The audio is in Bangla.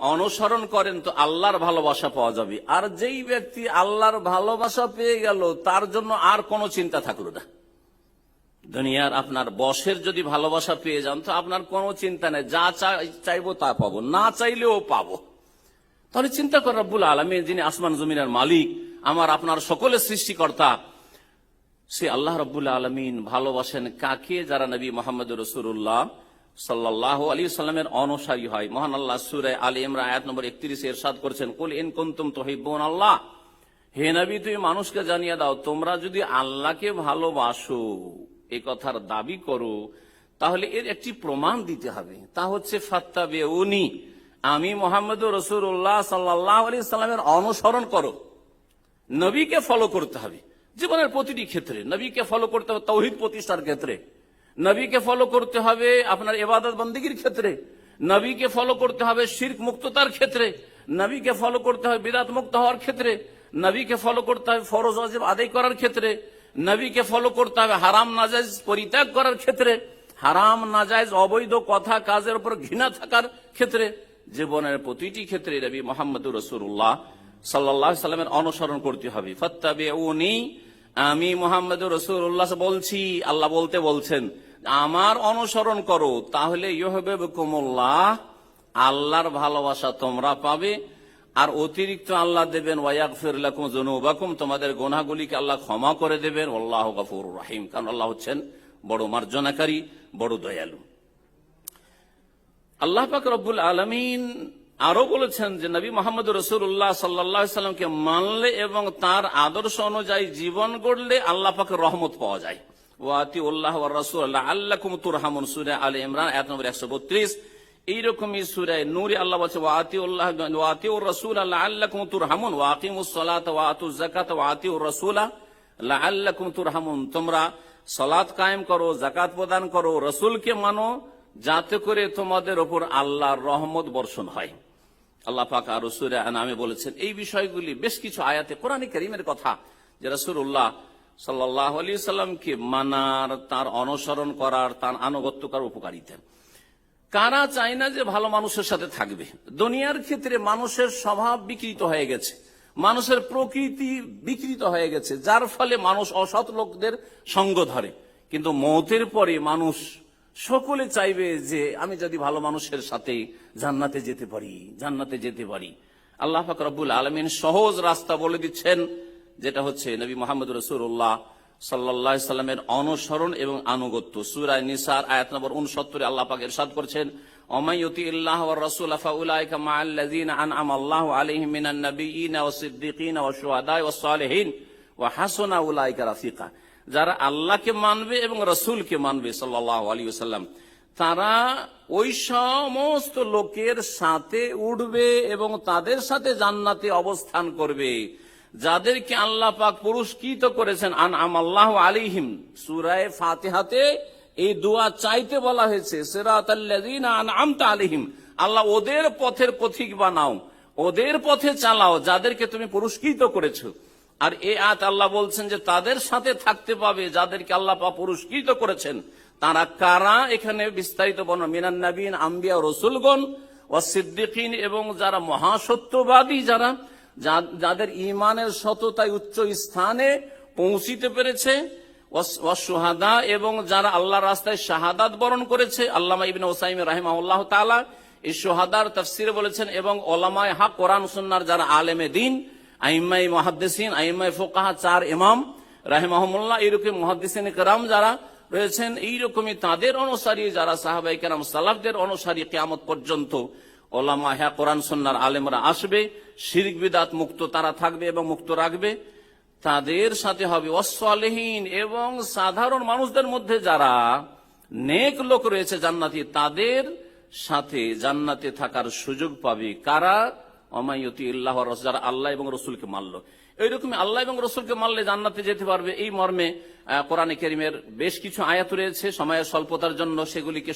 অনুসরণ করেন, তো আল্লাহর ভালোবাসা পাওয়া যাবে। আর যেই ব্যক্তি আল্লাহর ভালোবাসা পেয়ে গেল, তার জন্য আর কোনো চিন্তা থাকল না। দুনিয়ার আপনার বসের যদি ভালোবাসা পেয়ে যান, তো আপনার কোনো চিন্তা নেই। যা চাই- চাইব তা পাবো, না চাইলেও পাবো। তাহলে চিন্তা কর রব্বুল আলমী যিনি আসমান জমিনের মালিক, আমার আপনার সকলের সৃষ্টিকর্তা, সে আল্লাহ রব্বুল্লা আলমিন ভালোবাসেন কাকে? যারা নবী মোহাম্মদ রসুল্লাহ সাল্লাহ আলী সাল্লামের অনুসারী হয়। মহান আল্লাহ সুরে আলী ইমরা আয়াত নম্বর একত্রিশে এরশাদ করেছেন, কুল ইন কুন্তুম তোহিবন আল্লাহ হে নবী, তুমি মানুষকে জানিয়ে দাও, তোমরা যদি আল্লাহকে ভালোবাসো, এ কথার দাবি করো, তাহলে এর একটি প্রমাণ দিতে হবে। তা হচ্ছে ফাত্তাবে উনি আমি মোহাম্মদ রসুল্লাহ সাল্লাহ আলী সাল্লামের অনুসরণ করো। নবীকে ফলো করতে হবে। জীবনের প্রতিটি ক্ষেত্রে নবীকে ফলো করতে হবে, তৌহিদ প্রতিষ্ঠার ক্ষেত্রে। নবীকে ফলো করতে হবে আপনার এবাদত বন্দীগীর ক্ষেত্রে, নবীকে ফলো করতে হবে শির্ক মুক্ততার ক্ষেত্রে, নবীকে ফলো করতে হবে বিরাট মুক্ত হওয়ার ক্ষেত্রে, নবীকে ফলো করতে হবে ফরজ ওয়াজিব আদায় করার ক্ষেত্রে, নবীকে ফলো করতে হবে হারাম নাজাইজ পরিত্যাগ করার ক্ষেত্রে, হারাম নাজাইজ অবৈধ কথা কাজের উপর ঘৃণা থাকার ক্ষেত্রে, জীবনের প্রতিটি ক্ষেত্রে নবী মোহাম্মদুর রসুল্লাহ সাল্লাহ সাল্লামের অনুসরণ করতে হবে। ফত্তাবে উনি আমি মোহাম্মদ রসুল্লাহ বলছি, আল্লাহ বলতে বলছেন আমার অনুসরণ করো, তাহলে ইহবে কুমুল্লাহ আল্লাহর ভালোবাসা তোমরা পাবে। আর অতিরিক্ত আল্লাহ দেবেন ওয়াক ফিরলাকুম তোমাদের গোনাগুলিকে আল্লাহ ক্ষমা করে দেবেন। আল্লাহ গাফুর রাহিম, কারণ আল্লাহ হচ্ছেন বড় মার্জনাকারী, বড় দয়ালু। আল্লাহ পাক রব্বুল আলমিন আরও বলেছেন যে, নবী মোহাম্মদ রসুল্লাহ সাল্লাহ সাল্লামকে মানলে এবং তার আদর্শ অনুযায়ী জীবন গড়লে আল্লাহ পাকের রহমত পাওয়া যায়। রসুল সুরে ইমরান আল্লাহ রসুল জাকাত ওয়াতি রসুলা তোমরা সলাৎ কায়েম করো জাকাত প্রদান করো, রসুলকে মানো, যাতে করে তোমাদের ওপর আল্লাহর রহমত বর্ষণ হয়। আল্লাহ পাক আর সুরে নামে বলেছেন, এই বিষয়গুলি বেশ কিছু আয়াতে কোরআন করিমের কথা যে রসুল্লাহ সাল্লাহ আলী সাল্লামকে মানার, তার অনুসরণ করার, তার আনুগত্য করার উপকারিতা কারা চায় না যে ভালো মানুষের সাথে থাকবে? দুনিয়ার ক্ষেত্রে মানুষের স্বভাব বিকৃত হয়ে গেছে। মানুষের প্রকৃতি বিকৃত হয়ে গেছে, যার ফলে মানুষ অসৎ লোকদের সঙ্গ ধরে। কিন্তু মতের পরে মানুষ সকলে চাইবে যে, আমি যদি ভালো মানুষের সাথে জান্নাতে যেতে পারি, জান্নাতে যেতে পারি। আল্লাহ পাক রব্বুল আলমিন সহজ রাস্তা বলে দিচ্ছেন যেটা হচ্ছে নবী মোহাম্মদ রসুল্লাহ সাল্লাহ সাল্লামের অনুসরণ এবং আনুগত্য। সুরায় নিসার আয়াত নম্বর উনসত্তরে আল্লাহ পাক ইরশাদ করছেন যারা আল্লাহকে মানবে এবং রসুলকে মানবে ওয়াসাল্লাম, তারা ওই সমস্ত লোকের সাথে উঠবে এবং তাদের সাথে জান্নাতে অবস্থান করবে। যাদেরকে আল্লাহ পাক পুরস্কৃত করেছেন আন আম আল্লাহ আলিহিম সুরায় ফাতিহাতে এই দোয়া চাইতে বলা হয়েছে আনআমতা আলাইহিম। আল্লাহ ওদের পথের পথিক বানাও, ওদের পথে চালাও, যাদেরকে তুমি পুরস্কৃত করেছ। আর এ আত আল্লাহ বলছেন যে তাদের সাথে থাকতে পাবে যাদেরকে আল্লাহ পা পুরস্কৃত করেছেন। তারা কারা? এখানে বিস্তারিত বর্ণ মিনান নবীন আম্বিয়া রসুলগণ ও সিদ্দিকিন এবং যারা মহাসত্যবাদী, যারা যাদের ইমানের সততায় উচ্চ স্থানে পৌঁছিতে পেরেছে সোহাদা এবং যারা আল্লাহ রাস্তায় শাহাদাত বরণ করেছে, আল্লামা ইবিন ওসাইম রাহিমাহুল্লাহ তালা এই সোহাদার তফসির বলেছেন, এবং ওলামায় হা কোরআন সুন্নার যারা আলেমে দিন আইমাই মহাদ্দেসিন আইমাই ফোকাহা চার ইমাম রাহেমাহমুল্লাহ এইরকম মহাদ্দেসিন কেরাম যারা রয়েছেন, এইরকমই তাদের অনুসারী যারা সাহাবাই কেরাম সালাফদের অনুসারী কেয়ামত পর্যন্ত ওলামা, হ্যা, কোরআন সন্ন্যার আলেমরা আসবে, শিরিক, বিদাত, মুক্ত তারা থাকবে এবং মুক্ত রাখবে। তাদের সাথে হবে অসলেহীন এবং সাধারণ মানুষদের মধ্যে যারা নেক লোক রয়েছে জান্নাতি, তাদের সাথে জান্নাতে থাকার সুযোগ পাবে কারা? অমায়তি ইল্লাহ রস যারা আল্লাহ এবং রসুলকে মানলো। এইরকম আল্লাহ এবং রসুলকে মানলে জান্নাতে যেতে পারবে। এই মর্মে কোরআনে কেরিমের বেশ কিছু আয়াত রয়েছে। সময়ের স্বল্পতার জন্য সেগুলিকে